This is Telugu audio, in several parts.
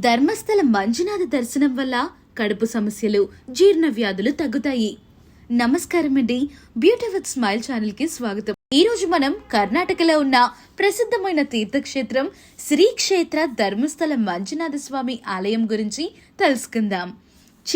ధర్మస్థల మంజునాథ దర్శనం వల్ల కడుపు సమస్యలు జీర్ణ వ్యాధులు తగ్గుతాయి. నమస్కారం అండి. బ్యూటీ విత్ స్మైల్ ఛానల్కి స్వాగతం. ఈ రోజు మనం కర్ణాటకలో ఉన్న ప్రసిద్ధమైన తీర్థక్షేత్రం శ్రీ క్షేత్ర ధర్మస్థల మంజునాథ స్వామి ఆలయం గురించి తెలుసుకుందాం.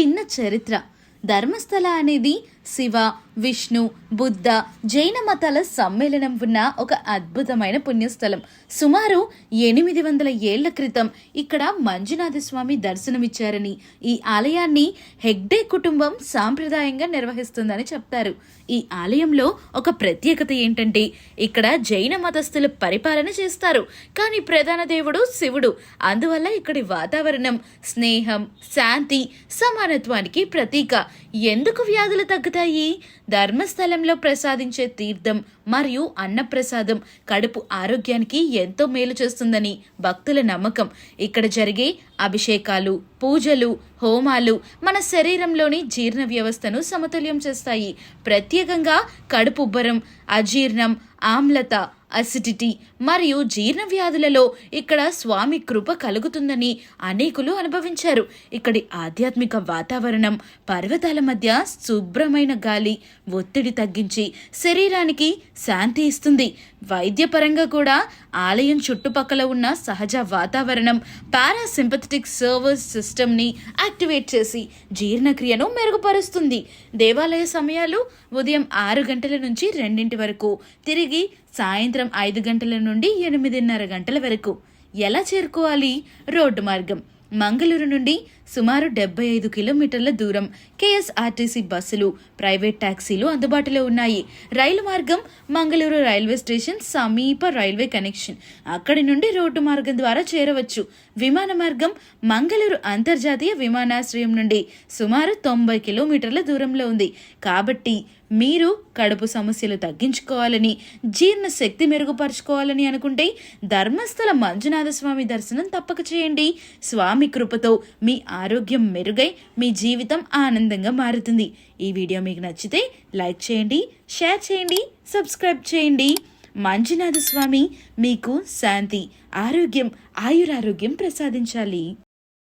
చిన్న చరిత్ర. ధర్మస్థల అనేది శివ విష్ణు బుద్ధ జైన మతాల సమ్మేళనం ఉన్న ఒక అద్భుతమైన పుణ్యస్థలం. సుమారు ఎనిమిది వందల ఏళ్ళ క్రితం ఇక్కడ మంజునాథ స్వామి దర్శనమిచ్చారని ఈ ఆలయాన్ని హెగ్డే కుటుంబం సాంప్రదాయంగా నిర్వహిస్తుందని చెప్తారు. ఈ ఆలయంలో ఒక ప్రత్యేకత ఏంటంటే ఇక్కడ జైన మతస్థులు పరిపాలన చేస్తారు. కానీ ప్రధాన దేవుడు శివుడు. అందువల్ల ఇక్కడి వాతావరణం స్నేహం శాంతి సమానత్వానికి ప్రతీక. ఎందుకు వ్యాధులు తగ్గుతాయి? ధర్మస్థలంలో ప్రసాదించే తీర్థం మరియు అన్నప్రసాదం కడుపు ఆరోగ్యానికి ఎంతో మేలు చేస్తుందని భక్తుల నమ్మకం. ఇక్కడ జరిగే అభిషేకాలు పూజలు హోమాలు మన శరీరంలోని జీర్ణ వ్యవస్థను సమతుల్యం చేస్తాయి. ప్రత్యేకంగా కడుపు ఉబ్బరం అజీర్ణం ఆమ్లత అసిడిటీ మరియు జీర్ణ వ్యాధులలో ఇక్కడ స్వామి కృప కలుగుతుందని అనేకులు అనుభవించారు. ఇక్కడి ఆధ్యాత్మిక వాతావరణం పర్వతాల మధ్య శుభ్రమైన గాలి ఒత్తిడి తగ్గించి శరీరానికి శాంతి ఇస్తుంది. వైద్యపరంగా కూడా ఆలయం చుట్టుపక్కల ఉన్న సహజ వాతావరణం పారాసింపథెటిక్ సర్వస్ సిస్టమ్ని యాక్టివేట్ చేసి జీర్ణక్రియను మెరుగుపరుస్తుంది. దేవాలయ సమయాలు ఉదయం ఆరు గంటల నుంచి రెండింటి వరకు తిరిగి సాయంత్రం ఐదు గంటల నుండి ఎనిమిదిన్నర గంటల వరకు. ఎలా చేరుకోవాలి? రోడ్డు మార్గం. మంగళూరు నుండి సుమారు డెబ్బై ఐదు కిలోమీటర్ల దూరం కేఎస్ఆర్టీసీ బస్సులు ప్రైవేట్ ట్యాక్సీలు అందుబాటులో ఉన్నాయి. రైలు మార్గం మంగళూరు రైల్వే స్టేషన్ సమీప రైల్వే కనెక్షన్. అక్కడి నుండి రోడ్డు మార్గం ద్వారా చేరవచ్చు. విమాన మార్గం మంగళూరు అంతర్జాతీయ విమానాశ్రయం నుండి సుమారు తొంభై కిలోమీటర్ల దూరంలో ఉంది. కాబట్టి మీరు కడుపు సమస్యలు తగ్గించుకోవాలని జీర్ణ శక్తి మెరుగుపరుచుకోవాలని అనుకుంటే ధర్మస్థల మంజునాథ స్వామి దర్శనం తప్పక చేయండి. స్వామి కృపతో మీ ఆరోగ్యం మెరుగై మీ జీవితం ఆనందంగా మారుతుంది. ఈ వీడియో మీకు నచ్చితే లైక్ చేయండి షేర్ చేయండి సబ్స్క్రైబ్ చేయండి. మంజునాథ స్వామి మీకు శాంతి ఆరోగ్యం ఆయురారోగ్యం ప్రసాదించాలి.